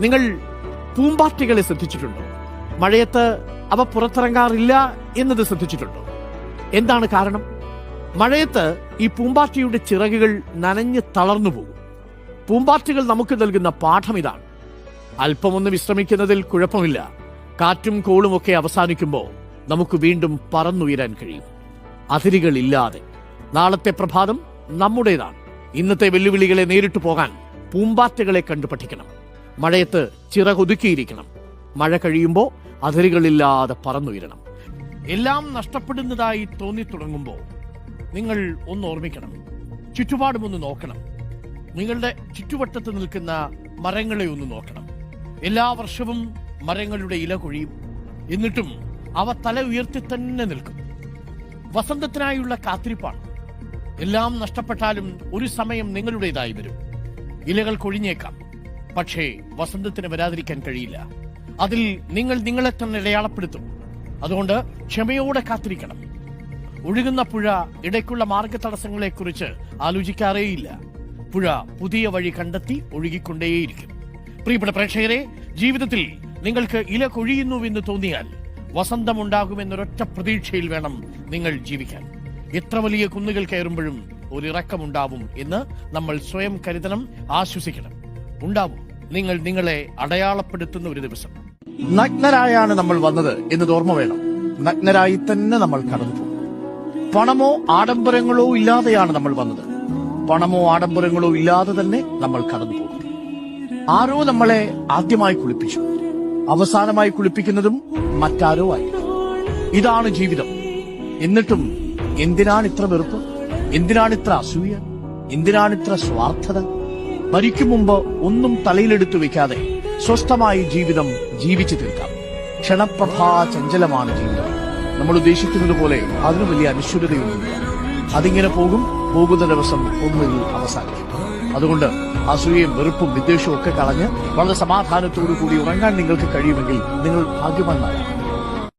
നിങ്ങൾ പൂമ്പാറ്റകളെ ശ്രദ്ധിച്ചിട്ടുണ്ടോ? മഴയത്ത് അവ പുറത്തിറങ്ങാറില്ല എന്നത് ശ്രദ്ധിച്ചിട്ടുണ്ടോ? എന്താണ് കാരണം? മഴയത്ത് ഈ പൂമ്പാറ്റയുടെ ചിറകുകൾ നനഞ്ഞ് തളർന്നു പോകും. പൂമ്പാറ്റകൾ നമുക്ക് നൽകുന്ന പാഠം ഇതാണ്. അല്പമൊന്ന് വിശ്രമിക്കുന്നതിൽ കുഴപ്പമില്ല. കാറ്റും കോളും ഒക്കെ അവസാനിക്കുമ്പോൾ നമുക്ക് വീണ്ടും പറന്നുയരാൻ കഴിയും. അതിരുകളില്ലാതെ നാളത്തെ പ്രഭാതം നമ്മുടേതാണ്. ഇന്നത്തെ വെല്ലുവിളികളെ നേരിട്ടു പോകാൻ പൂമ്പാറ്റകളെ കണ്ടു പഠിക്കണം മഴയത്ത് ചിറകൊതുക്കിയിരിക്കണം. മഴ കഴിയുമ്പോൾ അതിരുകളില്ലാതെ പറന്നുയരണം. എല്ലാം നഷ്ടപ്പെടുന്നതായി തോന്നി തുടങ്ങുമ്പോൾ നിങ്ങൾ ഒന്ന് ഓർമ്മിക്കണം. ചുറ്റുപാടും ഒന്ന് നോക്കണം. നിങ്ങളുടെ ചുറ്റുവട്ടത്ത് നിൽക്കുന്ന മരങ്ങളെ ഒന്ന് നോക്കണം. എല്ലാ വർഷവും മരങ്ങളുടെ ഇല കൊഴിയും. എന്നിട്ടും അവ തല ഉയർത്തി തന്നെ നിൽക്കും. വസന്തത്തിനായുള്ള കാത്തിരിപ്പാണ്. എല്ലാം നഷ്ടപ്പെട്ടാലും ഒരു സമയം നിങ്ങളുടേതായി വരും. ഇലകൾ കൊഴിഞ്ഞേക്കാം. പക്ഷേ വസന്തത്തിന് വരാതിരിക്കാൻ കഴിയില്ല. അതിൽ നിങ്ങൾ നിങ്ങളെ തന്നെ അടയാളപ്പെടുത്തും. അതുകൊണ്ട് ക്ഷമയോടെ കാത്തിരിക്കണം. ഒഴുകുന്ന പുഴ ഇടയ്ക്കുള്ള മാർഗ തടസ്സങ്ങളെക്കുറിച്ച് ആലോചിക്കാറേയില്ല. പുഴ പുതിയ വഴി കണ്ടെത്തി ഒഴുകിക്കൊണ്ടേയിരിക്കും. പ്രിയപ്പെട്ട പ്രേക്ഷകരെ ജീവിതത്തിൽ നിങ്ങൾക്ക് ഇല കൊഴിയുന്നുവെന്ന് തോന്നിയാൽ വസന്തമുണ്ടാകുമെന്നൊരൊറ്റ പ്രതീക്ഷയിൽ വേണം നിങ്ങൾ ജീവിക്കാൻ. എത്ര വലിയ കുന്നുകൾ കയറുമ്പോഴും ഒരിറക്കമുണ്ടാവും എന്ന് നമ്മൾ സ്വയം കരുതണം ആശ്വസിക്കണം. ഉണ്ടാവും. നിങ്ങൾ നിങ്ങളെ അടയാളപ്പെടുത്തുന്ന ഒരു ദിവസം. നഗ്നരായാണ് നമ്മൾ വന്നത് എന്ന് ഓർമ്മ വേണം. നഗ്നരായി തന്നെ നമ്മൾ കടന്നു പണമോ ആഡംബരങ്ങളോ ഇല്ലാതെയാണ് നമ്മൾ വന്നത്. പണമോ ആഡംബരങ്ങളോ ഇല്ലാതെ തന്നെ നമ്മൾ കടന്നു പോകും. ആരോ നമ്മളെ ആദ്യമായി കുളിപ്പിച്ചു. അവസാനമായി കുളിപ്പിക്കുന്നതും മറ്റാരോ ആയി ഇതാണ് ജീവിതം. എന്നിട്ടും എന്തിനാണ് ഇത്ര വെറുപ്പ്? എന്തിനാണ് ഇത്ര അസൂയ? എന്തിനാണ് ഇത്ര സ്വാർത്ഥത? മരിക്കും മുമ്പ് ഒന്നും തലയിലെടുത്തു വെക്കാതെ സ്വസ്ഥമായി ജീവിതം ജീവിച്ചു തീർക്കാം. ക്ഷണപ്രഭാ ചഞ്ചലമാണ് ജീവിതം. നമ്മൾ ഉദ്ദേശിക്കുന്നത് പോലെ അതിന് വലിയ അനിശ്ചിതതയൊന്നുമില്ല അതിങ്ങനെ പോകും പോകുന്ന ദിവസം ഒന്നിൽ അവസാനിക്കും. അതുകൊണ്ട് അസൂയയും വെറുപ്പും വിദ്വേഷവും ഒക്കെ കളഞ്ഞ് വളരെ സമാധാനത്തോടു കൂടി ഉറങ്ങാൻ നിങ്ങൾക്ക് കഴിയുമെങ്കിൽ നിങ്ങൾ ഭാഗ്യവാന്മാരാണ്.